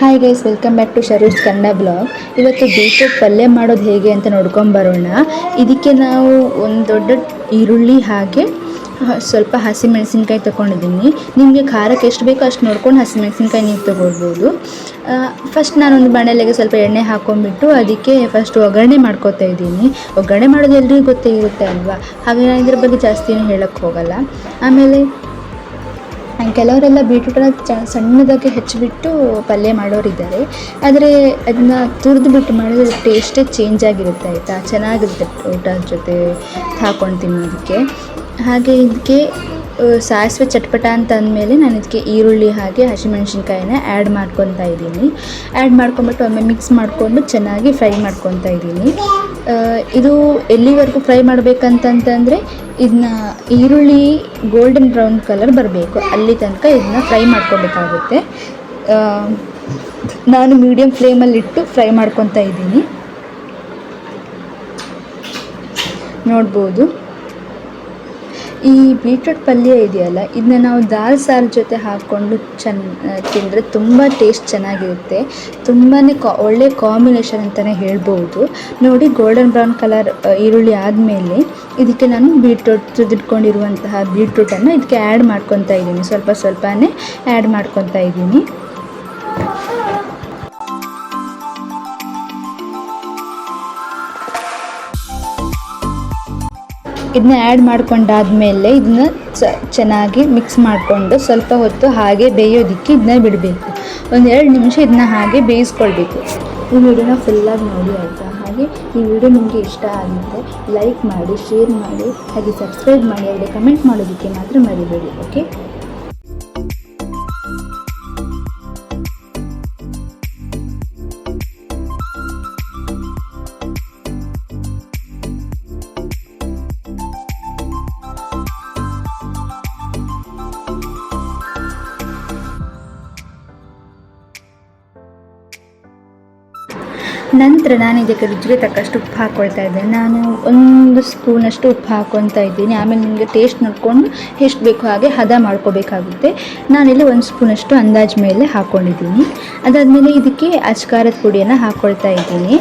Hi guys welcome back to Sharu's Kannada blog ಇವತ್ತು beetroot ಪಲ್ಯ ಮಾಡೋದು ಹೇಗೆ ಅಂತ ನೋಡ್ಕೊಂಬರೋಣ ಇದಕ್ಕೆ ನಾವು ಒಂದು ದೊಡ್ಡ ಈರುಳ್ಳಿ ಹಾಗೆ ಸ್ವಲ್ಪ ಹಸಿಮೆಣಸಿನ್ಕಾಯಿ ತೊಗೊಂಡಿದ್ದೀನಿ ನಿಮಗೆ ಖಾರಕ್ಕೆ ಎಷ್ಟು ಬೇಕೋ ಅಷ್ಟು ನೋಡ್ಕೊಂಡು ಹಸಿಮೆಣಸಿನ್ಕಾಯಿ ನೀವು ತೊಗೊಳ್ಬೋದು. ಫಸ್ಟ್ ನಾನೊಂದು ಬಾಣಲೆಗೆ ಸ್ವಲ್ಪ ಎಣ್ಣೆ ಹಾಕೊಂಡ್ಬಿಟ್ಟು ಅದಕ್ಕೆ ಫಸ್ಟ್ ಒಗ್ಗರಣೆ ಮಾಡ್ಕೋತಾ ಇದ್ದೀನಿ. ಒಗ್ಗರಣೆ ಮಾಡೋದು ಎಲ್ರಿಗೂ ಗೊತ್ತೇ ಇರುತ್ತೆ ಅಲ್ವಾ? ಹಾಗೆ ನಾನು ಇದ್ರ ಬಗ್ಗೆ ಜಾಸ್ತಿ ಏನು ಹೇಳೋಕ್ಕೆ ಹೋಗಲ್ಲ. ಆಮೇಲೆ ಕೆಲವರೆಲ್ಲ ಬೀಟ್ರೂಟನ್ನು ಚ ಸಣ್ಣದಾಗಿ ಹೆಚ್ಚಿಬಿಟ್ಟು ಪಲ್ಯ ಮಾಡೋರಿದ್ದಾರೆ. ಆದರೆ ಅದನ್ನ ತುರಿದು ಬಿಟ್ಟು ಮಾಡಿದ್ರೆ ಟೇಸ್ಟೇ ಚೇಂಜ್ ಆಗಿರುತ್ತೆ ಆಯಿತಾ? ಚೆನ್ನಾಗಿರುತ್ತೆ ಊಟದ ಜೊತೆ ಹಾಕ್ಕೊಂಡು ತಿನ್ನೋದಕ್ಕೆ. ಹಾಗೆ ಇದಕ್ಕೆ ಸಾಸಿವೆ ಚಟ್ಪಟ ಅಂತ ಅಂದಮೇಲೆ ನಾನು ಇದಕ್ಕೆ ಈರುಳ್ಳಿ ಹಾಗೆ ಹಸಿಮೆಣ್ಸಿನ್ಕಾಯಿನ ಆ್ಯಡ್ ಮಾಡ್ಕೊತಾ ಇದ್ದೀನಿ. ಆ್ಯಡ್ ಮಾಡ್ಕೊಂಬಿಟ್ಟು ಒಮ್ಮೆ ಮಿಕ್ಸ್ ಮಾಡಿಕೊಂಡು ಚೆನ್ನಾಗಿ ಫ್ರೈ ಮಾಡ್ಕೊತಾ ಇದ್ದೀನಿ. ಇದು ಎಲ್ಲಿವರೆಗೂ ಫ್ರೈ ಮಾಡಬೇಕಂತಂತಂದರೆ ಇದನ್ನ ಈರುಳ್ಳಿ ಗೋಲ್ಡನ್ ಬ್ರೌನ್ ಕಲರ್ ಬರಬೇಕು. ಅಲ್ಲಿ ತನಕ ಇದನ್ನ ಫ್ರೈ ಮಾಡ್ಕೊಬೇಕಾಗುತ್ತೆ ನಾನು ಮೀಡಿಯಮ್ ಫ್ಲೇಮಲ್ಲಿಟ್ಟು ಫ್ರೈ ಮಾಡ್ಕೊತಾ ಇದ್ದೀನಿ. ನೋಡ್ಬೋದು. ಈ ಬೀಟ್ರೂಟ್ ಪಲ್ಯ ಇದೆಯಲ್ಲ ಇದನ್ನ ನಾವು ದಾಲ್ ಸಾರು ಜೊತೆ ಹಾಕ್ಕೊಂಡು ಚೆನ್ನ ತಿಂದರೆ ತುಂಬ ಟೇಸ್ಟ್ ಚೆನ್ನಾಗಿರುತ್ತೆ. ತುಂಬಾ ಕಾ, ಒಳ್ಳೆ ಕಾಂಬಿನೇಷನ್ ಅಂತಲೇ ಹೇಳ್ಬೋದು. ನೋಡಿ, ಗೋಲ್ಡನ್ ಬ್ರೌನ್ ಕಲರ್ ಈರುಳ್ಳಿ ಆದಮೇಲೆ ಇದಕ್ಕೆ ನಾನು ಬೀಟ್ರೂಟ್ ತುದಿಟ್ಕೊಂಡಿರುವಂತಹ ಬೀಟ್ರೂಟನ್ನು ಇದಕ್ಕೆ ಆ್ಯಡ್ ಮಾಡ್ಕೊತಾ ಇದ್ದೀನಿ. ಸ್ವಲ್ಪ ಸ್ವಲ್ಪನೇ ಆ್ಯಡ್ ಮಾಡ್ಕೊತಾ ಇದ್ದೀನಿ. ಇದನ್ನ ಆ್ಯಡ್ ಮಾಡ್ಕೊಂಡಾದ್ಮೇಲೆ ಇದನ್ನ ಚೆನ್ನಾಗಿ ಮಿಕ್ಸ್ ಮಾಡಿಕೊಂಡು ಸ್ವಲ್ಪ ಹೊತ್ತು ಹಾಗೆ ಬೇಯೋದಕ್ಕೆ ಇದನ್ನ ಬಿಡಬೇಕು. ಒಂದೆರಡು ನಿಮಿಷ ಇದನ್ನ ಹಾಗೆ ಬೇಯಿಸ್ಕೊಳ್ಬೇಕು. ಈ ವಿಡಿಯೋನ ಫುಲ್ಲಾಗಿ ನೋಡಿ ಆಯಿತಾ? ಹಾಗೆ ಈ ವಿಡಿಯೋ ನಿಮಗೆ ಇಷ್ಟ ಆಗಿದ್ದರೆ ಲೈಕ್ ಮಾಡಿ ಶೇರ್ ಮಾಡಿ, ಹಾಗೆ ಸಬ್ಸ್ಕ್ರೈಬ್ ಮಾಡಿ, ಹಾಗೆ ಕಮೆಂಟ್ ಮಾಡೋದಕ್ಕೆ ಮಾತ್ರ ಮರಿಬೇಡಿ ಓಕೆ ನಂತರ ನಾನು ಇದಕ್ಕೆ ರುಚಿಗೆ ತಕ್ಕಷ್ಟು ಉಪ್ಪು ಹಾಕ್ಕೊಳ್ತಾ ಇದ್ದೇನೆ ನಾನು ಒಂದು ಸ್ಪೂನಷ್ಟು ಉಪ್ಪು ಹಾಕ್ಕೊತಾ ಇದ್ದೀನಿ. ಆಮೇಲೆ ನಿಮಗೆ ಟೇಸ್ಟ್ ನೋಡಿಕೊಂಡು ಎಷ್ಟು ಬೇಕೋ ಹಾಗೆ ಹದ ಮಾಡ್ಕೋಬೇಕಾಗುತ್ತೆ. ನಾನಿಲ್ಲಿ ಒಂದು ಸ್ಪೂನಷ್ಟು ಅಂದಾಜು ಮೇಲೆ ಹಾಕ್ಕೊಂಡಿದ್ದೀನಿ ಅದಾದಮೇಲೆ ಇದಕ್ಕೆ ಅಚ್ಕಾರದ ಪುಡಿಯನ್ನು ಹಾಕ್ಕೊಳ್ತಾ ಇದ್ದೀನಿ.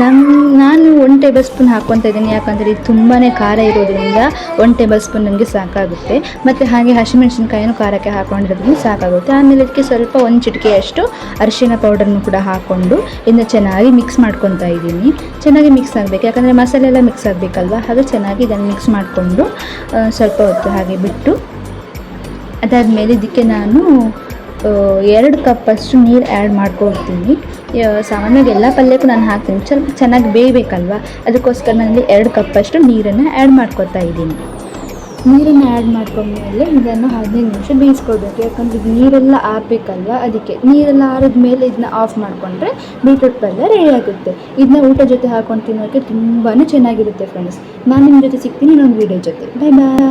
ನಮ್ಮ ನಾನು ಒನ್ ಟೇಬಲ್ ಸ್ಪೂನ್ ಹಾಕ್ಕೊತಾ ಇದ್ದೀನಿ. ಯಾಕಂದರೆ ಇದು ತುಂಬಾ ಖಾರ ಇರೋದ್ರಿಂದ ಒನ್ ಟೇಬಲ್ ಸ್ಪೂನ್ ನನಗೆ ಸಾಕಾಗುತ್ತೆ. ಮತ್ತು ಹಾಗೆ ಹಸಿಮೆಣಸಿನ್ಕಾಯಿನೂ ಖಾರಕ್ಕೆ ಹಾಕ್ಕೊಂಡಿರೋದ್ರಿಂದ ಸಾಕಾಗುತ್ತೆ. ಆಮೇಲೆ ಅದಕ್ಕೆ ಸ್ವಲ್ಪ ಒಂದು ಚಿಟಿಕೆಯಷ್ಟು ಅರಿಶಿನ ಪೌಡರ್ನು ಕೂಡ ಹಾಕ್ಕೊಂಡು ಇದನ್ನ ಚೆನ್ನಾಗಿ ಮಿಕ್ಸ್ ಮಾಡ್ಕೊತಾ ಇದ್ದೀನಿ. ಚೆನ್ನಾಗಿ ಮಿಕ್ಸ್ ಆಗಬೇಕು. ಯಾಕಂದರೆ ಮಸಾಲೆ ಎಲ್ಲ ಮಿಕ್ಸ್ ಆಗಬೇಕಲ್ವ? ಹಾಗೆ ಚೆನ್ನಾಗಿ ಇದನ್ನು ಮಿಕ್ಸ್ ಮಾಡಿಕೊಂಡು ಸ್ವಲ್ಪ ಹೊತ್ತು ಹಾಗೆ ಬಿಟ್ಟು ಅದಾದಮೇಲೆ ಇದಕ್ಕೆ ನಾನು ಎರಡು ಕಪ್ಪಷ್ಟು ನೀರು ಆ್ಯಡ್ ಮಾಡ್ಕೊಡ್ತೀನಿ. ಸಾಮಾನ್ಯವಾಗಿ ಎಲ್ಲ ಪಲ್ಯಕ್ಕೂ ನಾನು ಹಾಕ್ತೀನಿ. ಸ್ವಲ್ಪ ಚೆನ್ನಾಗಿ ಬೇಯಬೇಕಲ್ವ? ಅದಕ್ಕೋಸ್ಕರ ನಾನು ಎರಡು ಕಪ್ಪಷ್ಟು ನೀರನ್ನು ಆ್ಯಡ್ ಮಾಡ್ಕೊತಾ ಇದ್ದೀನಿ. ನೀರನ್ನು ಆ್ಯಡ್ ಮಾಡ್ಕೊಂಡ್ಮೇಲೆ ಇದನ್ನು ಹದಿನೈದು ನಿಮಿಷ ಬೇಯಿಸ್ಕೊಳ್ಬೇಕು. ಯಾಕಂದರೆ ಇದು ನೀರೆಲ್ಲ ಆರಬೇಕಲ್ವ? ಅದಕ್ಕೆ ನೀರೆಲ್ಲ ಆರಿದ ಮೇಲೆ ಇದನ್ನ ಆಫ್ ಮಾಡಿಕೊಂಡ್ರೆ ಬೀಟ್ರೂಟ್ ಪಲ್ಯ ರೆಡಿ ಆಗುತ್ತೆ. ಇದನ್ನ ಊಟ ಜೊತೆ ಹಾಕೊಂಡು ತಿನ್ನೋಕ್ಕೆ ತುಂಬಾ ಚೆನ್ನಾಗಿರುತ್ತೆ ಫ್ರೆಂಡ್ಸ್ ನಾನು ನಿಮ್ಮ ಜೊತೆ ಸಿಗ್ತೀನಿ ಇನ್ನೊಂದು ವೀಡಿಯೋ ಜೊತೆ. ಬಾಯ್ ಬಾಯ್